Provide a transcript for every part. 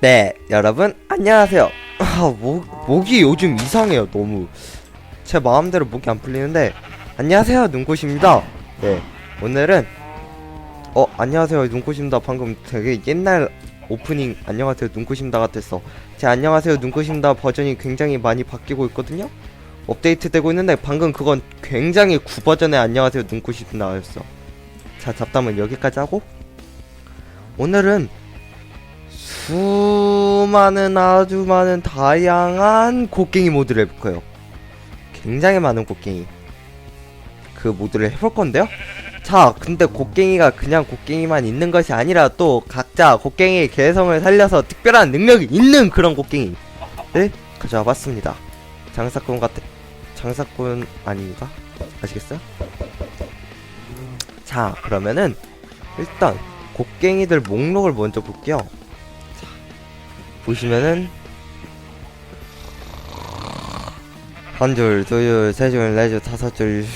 네, 여러분 안녕하세요. 아, 목 목이 요즘 이상해요. 너무 제 마음대로 목이 안 풀리는데 안녕하세요, 눈꽃입니다. 네, 오늘은 어 안녕하세요, 눈꽃입니다. 방금 되게 옛날 오프닝 안녕하세요, 눈꽃입니다 같았어. 제 안녕하세요, 눈꽃입니다 버전이 굉장히 많이 바뀌고 있거든요. 업데이트 되고 있는데 방금 그건 굉장히 구버전의 안녕하세요, 눈꽃입니다였어. 자, 잡담은 여기까지 하고 오늘은 수많은 아주 많은 다양한 곡괭이 모드를 해볼 거예요. 굉장히 많은 곡괭이 그 모드를 해볼 건데요. 자, 근데 곡괭이가 그냥 곡괭이만 있는 것이 아니라 또 각자 곡괭이의 개성을 살려서 특별한 능력이 있는 그런 곡괭이를 가져와 봤습니다. 장사꾼 같은 장사꾼 아닙니다. 아시겠어요? 자, 그러면은 일단 곡괭이들 목록을 먼저 볼게요. 자, 보시면은 한 줄, 두 줄, 세 줄, 네 줄, 다섯 줄,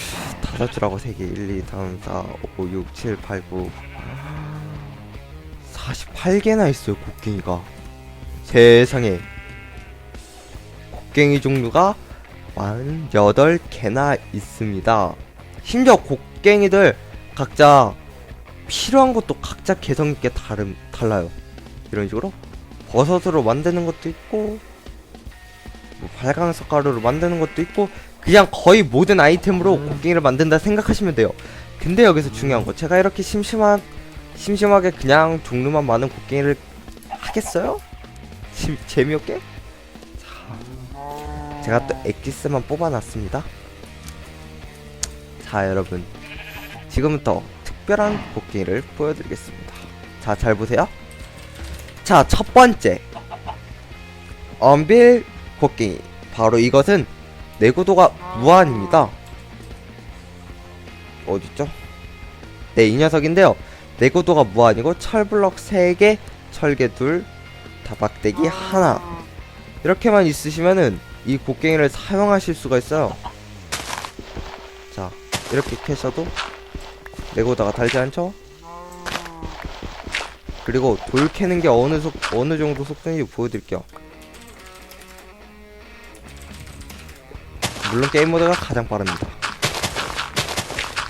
다섯 줄하고 세 개, 1, 2, 3, 4, 5, 6, 7, 8, 9, 48개나 있어요, 곡괭이가. 세상에. 곡괭이 종류가 48개나 있습니다. 심지어 곡괭이들 각자 필요한 것도 각자 개성 있게 다름 달라요. 이런 식으로 버섯으로 만드는 것도 있고 뭐 발광석 가루로 만드는 것도 있고 그냥 거의 모든 아이템으로 곡괭이를 만든다 생각하시면 돼요. 근데 여기서 중요한 거 제가 이렇게 심심한 심심하게 그냥 종류만 많은 곡괭이를 하겠어요? 심, 재미없게? 자, 제가 또 엑기스만 뽑아놨습니다. 자 여러분 지금부터 특별한 곡괭이를 보여드리겠습니다. 자, 잘 보세요. 자, 첫 번째. 엄빌 곡괭이. 바로 이것은 내구도가 무한입니다. 어딨죠? 네, 이 녀석인데요. 내구도가 무한이고 철블럭 3개, 철개 2, 다박대기 하나. 이렇게만 있으시면은 이 곡괭이를 사용하실 수가 있어요. 자, 이렇게 캐셔도 내고다가 달지 않죠? 그리고 돌 캐는 게 어느 속 어느 정도 속도인지 보여드릴게요. 물론 게임 모드가 가장 빠릅니다.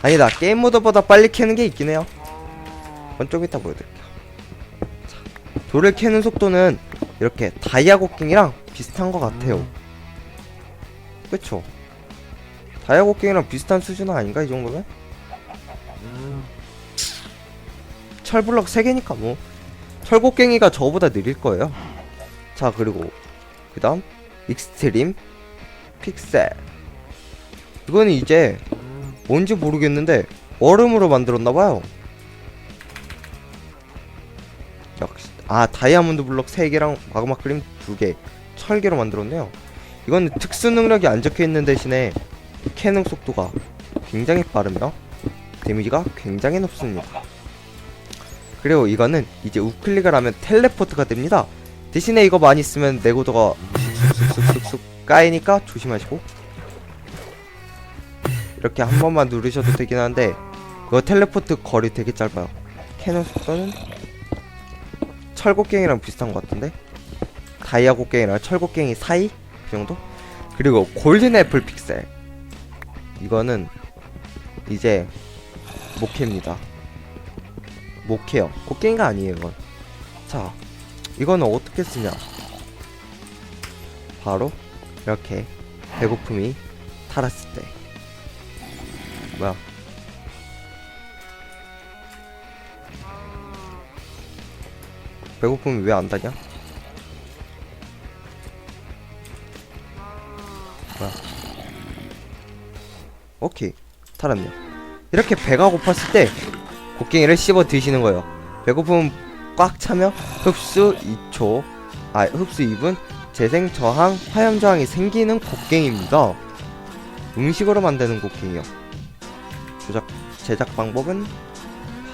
아니다 게임 모드보다 빨리 캐는 게 있긴 해요. 그건 좀 이따 보여드릴게요. 자, 돌을 캐는 속도는 이렇게 다이아 곡괭이랑 비슷한 것 같아요. 그쵸? 다이아 곡괭이랑 비슷한 수준 아닌가 이 정도면? 철블럭 3개니까 뭐. 철곡갱이가 저보다 느릴 거예요. 자 그리고 그 다음 익스트림 픽셀. 이거는 이제 뭔지 모르겠는데 얼음으로 만들었나봐요. 역시 아 다이아몬드 블럭 3개랑 마그마 크림 2개 철개로 만들었네요. 이거는 특수 능력이 안 적혀있는 대신에 캐는 속도가 굉장히 빠르며 데미지가 굉장히 높습니다 그리고 이거는 이제 우클릭을 하면 텔레포트가 됩니다. 대신에 이거 많이 쓰면 내구도가 쑥쑥쑥쑥 까이니까 조심하시고 이렇게 한 번만 누르셔도 되긴 한데 이거 텔레포트 거리 되게 짧아요. 캐논 속도는 철곡갱이랑 비슷한 것 같은데 다이아 곡갱이랑 철곡갱이 사이 그 정도? 그리고 골든 애플 픽셀 이거는 이제 목회입니다. 못해요. 곡괭이가 아니에요, 이건. 자, 이거는 어떻게 쓰냐? 바로 이렇게 배고픔이 탈았을 때. 뭐야? 배고픔이 왜 안 다냐? 뭐야? 오케이, 탈았네요. 이렇게 배가 고팠을 때 곡괭이를 씹어 드시는 거예요. 배고픔 꽉 차며 흡수 2초, 아 흡수 2분, 재생 저항, 화염 저항이 생기는 곡괭이입니다. 음식으로 만드는 곡괭이요. 조작 제작 방법은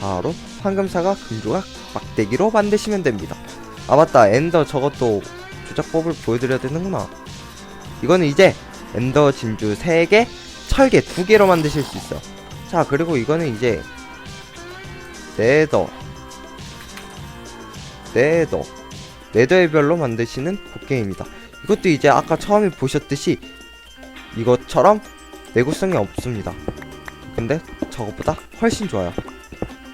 바로 황금사과 금조각 막대기로 만드시면 됩니다. 아 맞다 엔더 저것도 조작법을 보여드려야 되는구나. 이거는 이제 엔더 진주 3개, 철개 2개로 만드실 수 있어요. 자 그리고 이거는 이제 네더. 네더. 네더의 별로 만드시는 곡괭입니다. 이것도 이제 아까 처음에 보셨듯이 이것처럼 내구성이 없습니다. 근데 저것보다 훨씬 좋아요.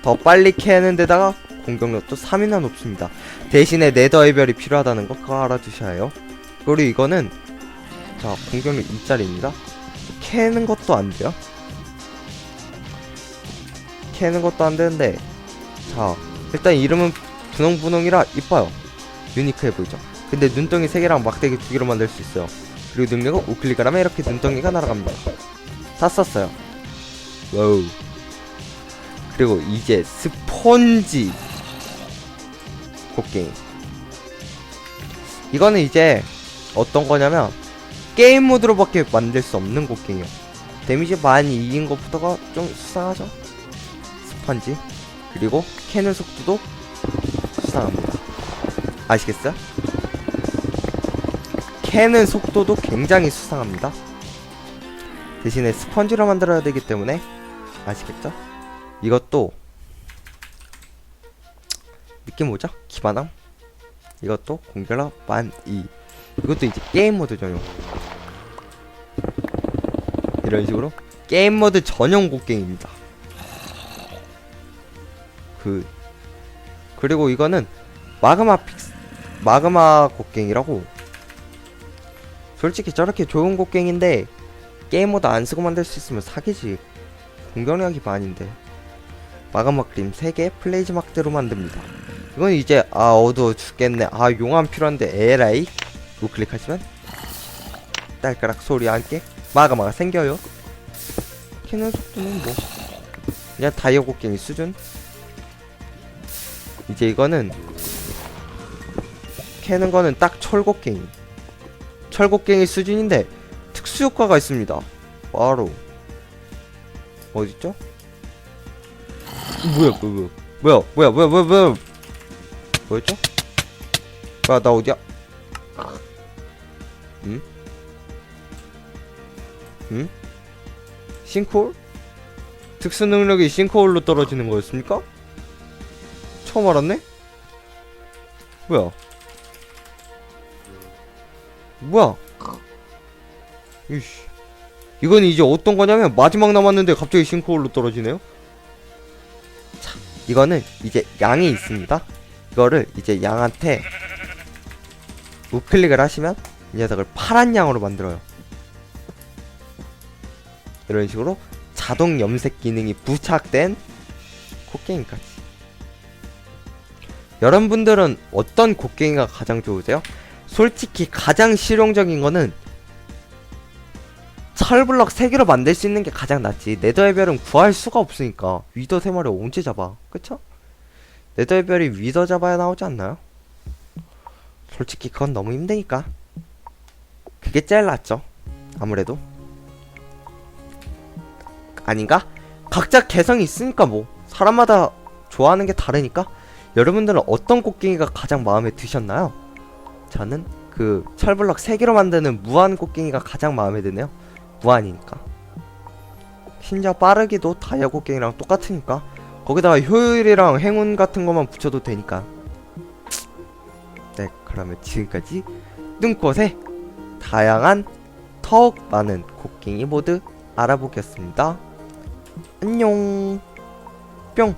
더 빨리 캐는 데다가 공격력도 3이나 높습니다. 대신에 네더의 별이 필요하다는 거 그거 알아두셔야 해요. 그리고 이거는 자 공격력 2짜리입니다. 캐는 것도 안 돼요. 캐는 것도 안 되는데 자 일단 이름은 분홍분홍이라 이뻐요. 유니크해 보이죠? 근데 눈덩이 3개랑 막대기 2개로 만들 수 있어요. 그리고 능력은 우클릭을 하면 이렇게 눈덩이가 날아갑니다. 다 썼어요. 와우. 그리고 이제 스폰지 곡괭이. 이거는 이제 어떤 거냐면 게임 모드로밖에 만들 수 없는 곡괭이요. 데미지 많이 이긴 것부터가 좀 수상하죠? 스펀지 그리고 캐는 속도도 수상합니다 아시겠어요? 캐는 속도도 굉장히 수상합니다 대신에 스펀지로 만들어야 되기 때문에 아시겠죠? 이것도 느낌 뭐죠? 기반함? 이것도 공격력 만 2. 이것도 이제 게임 모드 전용. 이런 식으로 게임 모드 전용 곡괭입니다. 그 그리고 이거는 마그마 픽스 마그마 곡괭이라고 솔직히 저렇게 좋은 곡괭인데 게임 모드 안 쓰고 만들 수 있으면 사기지. 공격력이 많은데. 마그마 그림 3개 플레이즈막대로 만듭니다. 이건 이제 아 어두워 죽겠네. 아 용암 필요한데 에라이? 우클릭하시면 딸가락 소리와 함께 마그마가 생겨요. 키는 속도는 뭐 그냥 다이어 곡괭이 수준 이제 이거는 캐는 거는 딱 철곡갱이 철곡갱이 수준인데 특수 효과가 있습니다 바로 어딨죠? 뭐야 뭐야 뭐야 뭐야 뭐야 뭐야 뭐야 뭐였죠? 뭐야 나 어디야? 응? 응? 싱크홀? 특수 능력이 싱크홀로 떨어지는 거였습니까? 처음 알았네? 뭐야? 뭐야? 이씨. 이건 이제 어떤 거냐면 마지막 남았는데 갑자기 싱크홀로 떨어지네요? 자, 이거는 이제 양이 있습니다. 이거를 이제 양한테 우클릭을 하시면 이 녀석을 파란 양으로 만들어요. 이런 식으로 자동 염색 기능이 부착된 곡괭이까지. 여러분들은 어떤 곡괭이가 가장 좋으세요? 솔직히 가장 실용적인 거는 철블럭 3개로 만들 수 있는 게 가장 낫지 네더의 별은 구할 수가 없으니까 위더 3마리 언제 잡아 그쵸? 네더의 별이 위더 잡아야 나오지 않나요? 솔직히 그건 너무 힘드니까 그게 제일 낫죠 아무래도 아닌가? 각자 개성이 있으니까 뭐 사람마다 좋아하는 게 다르니까 여러분들은 어떤 곡괭이가 가장 마음에 드셨나요? 저는 그 철블럭 3개로 만드는 무한 곡괭이가 가장 마음에 드네요. 무한이니까. 심지어 빠르기도 다이아 곡괭이랑 똑같으니까. 거기다가 효율이랑 행운 같은 것만 붙여도 되니까. 네 그러면 지금까지 눈꽃의 다양한 더욱 많은 곡괭이 모드 알아보겠습니다. 안녕. 뿅